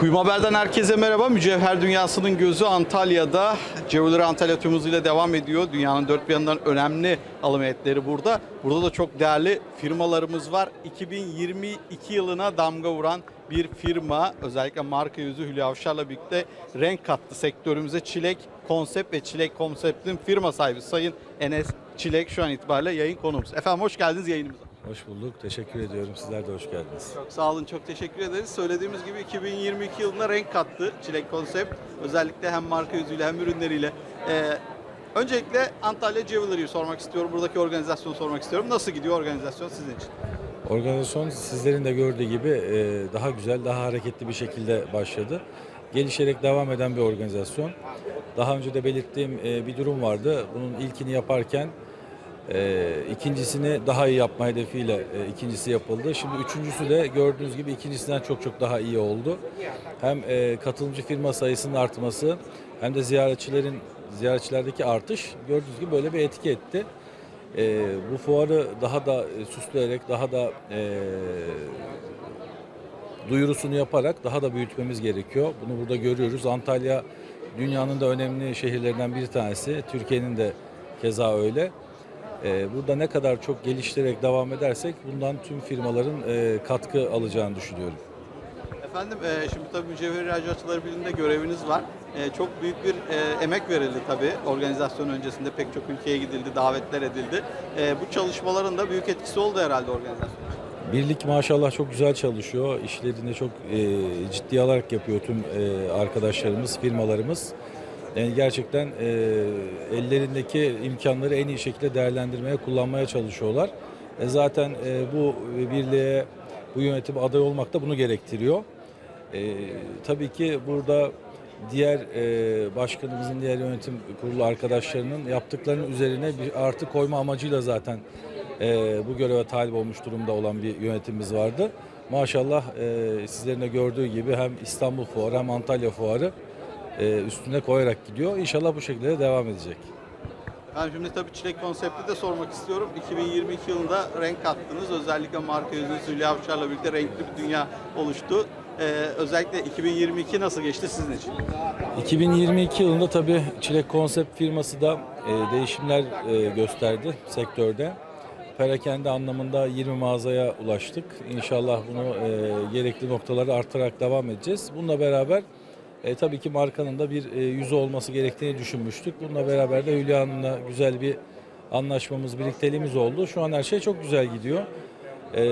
Kuyum Haber'den herkese merhaba. Mücevher dünyasının gözü Antalya'da. Jewelry Antalya tüm hızıyla devam ediyor. Dünyanın dört bir yanından önemli alım heyetleri burada. Burada da çok değerli firmalarımız var. 2022 yılına damga vuran bir firma. Özellikle marka yüzü Hülya Avşar'la birlikte renk kattı sektörümüze. Çilek konsept ve Çilek konseptin firma sahibi Sayın Enes Çilek şu an itibariyle yayın konuğumuz. Efendim hoş geldiniz yayınımıza. Hoş bulduk. Teşekkür ediyorum. Sizler de hoş geldiniz. Çok sağ olun, çok teşekkür ederiz. Söylediğimiz gibi 2022 yılına renk kattı Çilek Konsept. Özellikle hem marka yüzüyle hem ürünleriyle. Ee, öncelikle Antalya Jewelry'yi sormak istiyorum. Buradaki organizasyonu sormak istiyorum. Nasıl gidiyor organizasyon sizin için? Organizasyon sizlerin de gördüğü gibi e, daha güzel, daha hareketli bir şekilde başladı. Gelişerek devam eden bir organizasyon. Daha önce de belirttiğim e, bir durum vardı. Bunun ilkini yaparken e, ikincisini daha iyi yapma hedefiyle e, ikincisi yapıldı. Şimdi üçüncüsü de gördüğünüz gibi ikincisinden çok çok daha iyi oldu. Hem e, katılımcı firma sayısının artması hem de ziyaretçilerin ziyaretçilerdeki artış gördüğünüz gibi böyle bir etki etti. E, bu fuarı daha da e, süsleyerek, daha da duyurusunu yaparak daha da büyütmemiz gerekiyor. Bunu burada görüyoruz. Antalya dünyanın da önemli şehirlerinden bir tanesi. Türkiye'nin de keza öyle. E, burada ne kadar çok geliştirerek devam edersek bundan tüm firmaların e, katkı alacağını düşünüyorum. Efendim e, şimdi tabii Mücevher İhracatçıları Birliği'nde göreviniz var. E, çok büyük bir emek verildi tabii. Organizasyon öncesinde pek çok ülkeye gidildi, davetler edildi. Bu çalışmaların da büyük etkisi oldu herhalde organizasyon için. Birlik maşallah çok güzel çalışıyor. İşlerini çok e, ciddi alarak yapıyor tüm e, arkadaşlarımız, firmalarımız. Yani gerçekten e, ellerindeki imkanları en iyi şekilde değerlendirmeye, kullanmaya çalışıyorlar. E, zaten e, bu birliğe, bu yönetim aday olmak da bunu gerektiriyor. E, tabii ki burada diğer e, başkanımızın, diğer yönetim kurulu arkadaşlarının yaptıklarının üzerine bir artı koyma amacıyla zaten e, bu göreve talip olmuş durumda olan bir yönetimimiz vardı. Maşallah e, sizlerin de gördüğü gibi hem İstanbul Fuarı hem Antalya Fuarı üstüne koyarak gidiyor. İnşallah bu şekilde de devam edecek. Ben şimdi tabii çilek konsepti de sormak istiyorum. 2022 yılında renk kattınız. Özellikle marka yüzü Hülya Avşar'la birlikte renkli bir dünya oluştu. E, özellikle 2022 nasıl geçti sizin için? 2022 yılında tabii Çilek Konsept firması da e, değişimler e, gösterdi sektörde. Perakende anlamında 20 mağazaya ulaştık. İnşallah bunu e, gerekli noktaları artarak devam edeceğiz. Bununla beraber e, tabii ki markanın da bir e, yüzü olması gerektiğini düşünmüştük. Bununla beraber de Hülya Hanım'la güzel bir anlaşmamız, birlikteliğimiz oldu. Şu an her şey çok güzel gidiyor. E,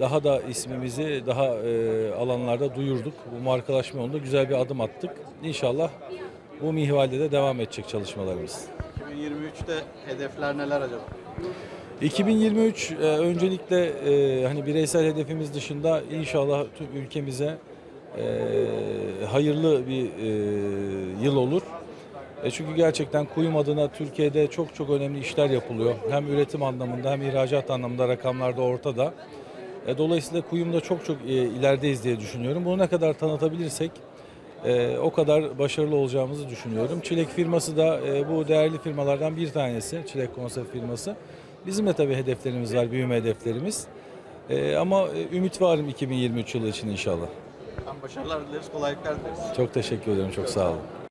daha da ismimizi daha e, alanlarda duyurduk. Bu markalaşma yolunda güzel bir adım attık. İnşallah bu mihvalde de devam edecek çalışmalarımız. 2023'te hedefler neler acaba? 2023 e, öncelikle e, hani bireysel hedefimiz dışında inşallah tüm ülkemize hayırlı bir e, yıl olur. E, çünkü gerçekten kuyum adına Türkiye'de çok çok önemli işler yapılıyor. Hem üretim anlamında hem ihracat anlamında rakamlar da ortada. E, dolayısıyla kuyumda çok çok e, ilerideyiz diye düşünüyorum. Bunu ne kadar tanıtabilirsek e, o kadar başarılı olacağımızı düşünüyorum. Çilek firması da e, bu değerli firmalardan bir tanesi. Çilek konsept firması. Bizim de tabii hedeflerimiz var, büyüme hedeflerimiz. E, ama e, ümit varım 2023 yılı için inşallah. Başarılar dileriz, kolaylıklar dileriz. Çok teşekkür ederim, çok sağ olun.